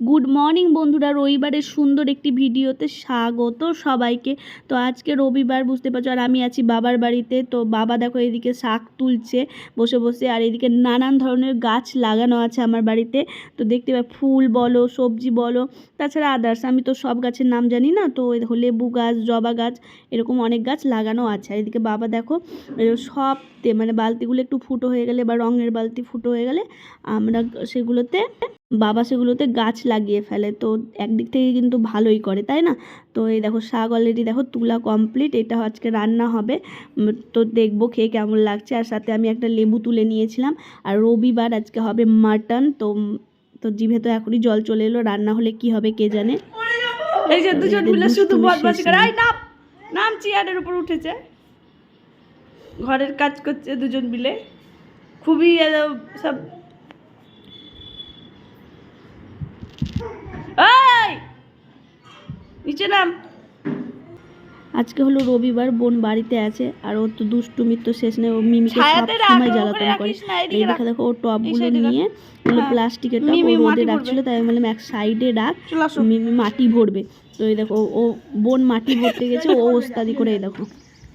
Good morning বন্ধুরা, রবিবারের সুন্দর একটি ভিডিওতে স্বাগত সবাইকে। তো আজকে রবিবার, বুঝতে পারছ? আর আমি আছি বাবার বাড়িতে। তো বাবা দেখো এদিকে শাক তুলছে, বসে বসে। আর এদিকে নানান ধরনের গাছ লাগানো আছে আমার বাড়িতে। তো দেখতে পাই, ফুল বলো, সবজি বলো, তাছাড়া আদার্স আমি তো সব গাছের নাম জানি না, তো দেখো লেবু গাছ, জবা গাছ, এরকম অনেক গাছ লাগানো আছে। আর এদিকে বাবা দেখো, এ সব মানে বালতিগুলো একটু ফুটো হয়ে গেলে বা রঙের বালতি ফুটো হয়ে গেলে আমরা সেগুলোতে বাবা সেগুলোতে গাছ লাগিয়ে ফেলে তো একদিক থেকে কিন্তু ভালোই করে তাই না? তো এই দেখো শাক অলরেডি দেখো তুলা কমপ্লিট এটা আজকে রান্না হবে। তো দেখব খেয়ে কেমন লাগছে। আর সাথে আমি একটা লেবু তুলে নিয়েছিলাম আর রবিবার আজকে হবে মাটন তো তো জিভে তো এখনই জল চলে এলো রান্না হলে কি হবে কে জানে? এই যে দুজন মিলে শুধু বদমাশি করে নেই। নাম নাম চেয়ারের উপর উঠেছে। ঘরের কাজ করছে দুজন মিলে। খুবই সব এই নিচে নাম আজকে হলো রবিবার বোন বাড়িতে আছে আর ওর তো দুষ্টুমির তো শেষ নেই ও মিমিকে সব সময় জ্বালাতন করে এই। দেখো দেখো ও টপগুলো। নিয়ে ওগুলো। প্লাস্টিকের টপ ও রোদে রাখছিল। তাই আমি বললাম এক সাইডে রাখ মিমি মাটি ভরবে তো এই দেখো ও বোন মাটি ভরতে গেছে ও ওস্তাদি করে এই দেখো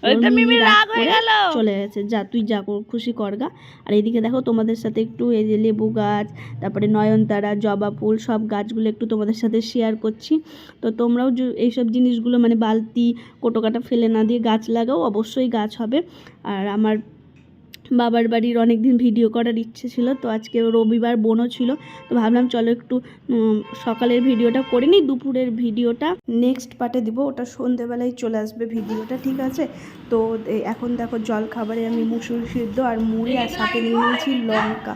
মিমি মিমি রাগ হয়ে করে গেল। চলে গেছে। যা তুই যা কর খুশি করগা আর এদিকে দেখো তোমাদের সাথে একটু এই যে লেবু গাছ তারপরে নয়নতারা জবা ফুল সব গাছগুলো একটু তোমাদের সাথে শেয়ার করছি। তো তোমরাও এইসব জিনিসগুলো মানে বালতি কোটোকাটা ফেলে না দিয়ে গাছ লাগাও অবশ্যই গাছ হবে। আর আমার বাবার বাড়ির অনেক দিন ভিডিও করার ইচ্ছে ছিল, তো আজকে রবিবার বোনও ছিল, তো ভাবলাম চলো একটু সকালের ভিডিওটা করে নিই, দুপুরের ভিডিওটা নেক্সট পার্টে দিব, ওটা সন্ধেবেলায় চলে আসবে ভিডিওটা, ঠিক আছে? তো এখন দেখো জল খাবারে আমি মুসুর সিদ্ধ আর মুড়ি আর সাথে নিয়ে নিয়েছি লঙ্কা।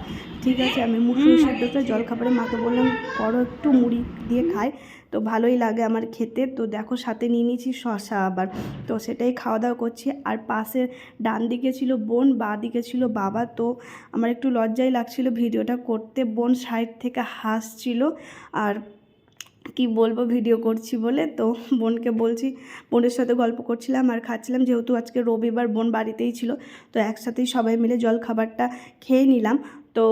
ঠিক আছে আমি মুসুর সিদ্ধটা জল খাবারে মাকে বললাম করো একটু মুড়ি দিয়ে খাই তো ভালোই লাগে আমার খেতে। তো দেখো সাথে নিয়ে নিয়েছি শশা আবার তো সেটাই খাওয়া দাওয়া করছি। আর পাশে ডান দিকে ছিল বোন বা দিকে ছিল বাবা তো আমার একটু লজ্জাই লাগছিল ভিডিওটা করতে। বোন সাইড থেকে হাসছিল আর কি বলব ভিডিও করছি বলে তো বোনকে বলছি বোনের সাথে গল্প করছিলাম আর খাচ্ছিলাম যেহেতু আজকে রবিবার বোন বাড়িতেই ছিল তো একসাথেই সবাই মিলে জল খাবারটা খেয়ে নিলাম। তো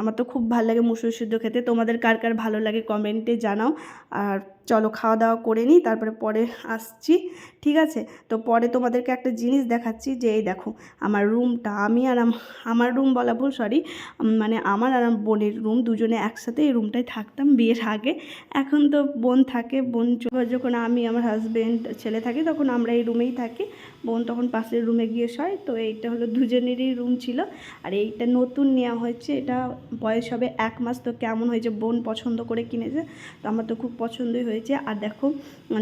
আমার তো খুব ভালো লাগে মুসুর সিদ্ধ খেতে। তোমাদের কার কার ভালো লাগে কমেন্টে জানাও। আর চলো খাওয়া দাওয়া করে নিই, তারপরে পরে আসছি, ঠিক আছে? তো পরে তোমাদেরকে একটা জিনিস দেখাচ্ছি যে, এই দেখো, আমার রুমটা, আমি আর আম- আমার রুম বলা ভুল, সরি মানে আমার আর বোনের রুম, দুজনে একসাথে এই রুমটায় থাকতাম বিয়ের আগে। এখন তো বোন থাকে, বোন যখন আমি, আমার হাজব্যান্ড ছেলে থাকি, তখন আমরা এই রুমেই থাকি। বোন তখন পাশের রুমে গিয়ে শয়, তো এইটা হলো দুজনেরই রুম ছিল। আর এইটা নতুন নেওয়া হয়েছে, এটা বয়স হবে এক মাস, তো কেমন হয়েছে, বোন পছন্দ করে কিনেছে, তো আমার তো খুব পছন্দই হয়েছে। আর দেখো,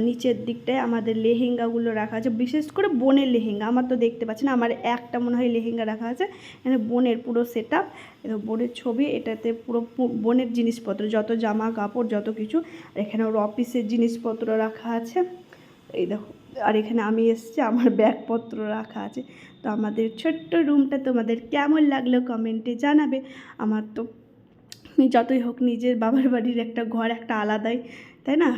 নিচের দিকটায় আমাদের লেহেঙ্গাগুলো রাখা আছে, বিশেষ করে বোনের লেহেঙ্গা। আমার তো দেখতে পাচ্ছি না আমার একটা মনে হয় লেহেঙ্গা রাখা আছে। এখানে বোনের পুরো সেট আপ বোনের ছবি, এটাতে পুরো বোনের জিনিসপত্র, যত জামা কাপড়, যত কিছু। আর এখানে ওর অফিসের জিনিসপত্র রাখা আছে। এই দেখো, আর এখানে আমি এসেছি, আমার ব্যাগপত্র রাখা আছে। তো আমাদের ছোট্ট রুমটা তোমাদের কেমন লাগল কমেন্টে জানাবে। আমার তো যতই হোক নিজের বাবার বাড়ির একটা ঘর একটা আলাদাই, তাই না?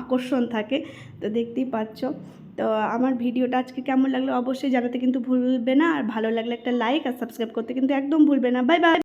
আকর্ষণ থাকে, তো দেখতেই পাচ্ছ। তো আমার ভিডিওটা আজকে কেমন লাগল অবশ্যই জানাতে কিন্তু ভুলবে না, আর ভালো লাগলে একটা লাইক আর সাবস্ক্রাইব করতে কিন্তু একদম ভুলবে না। Bye bye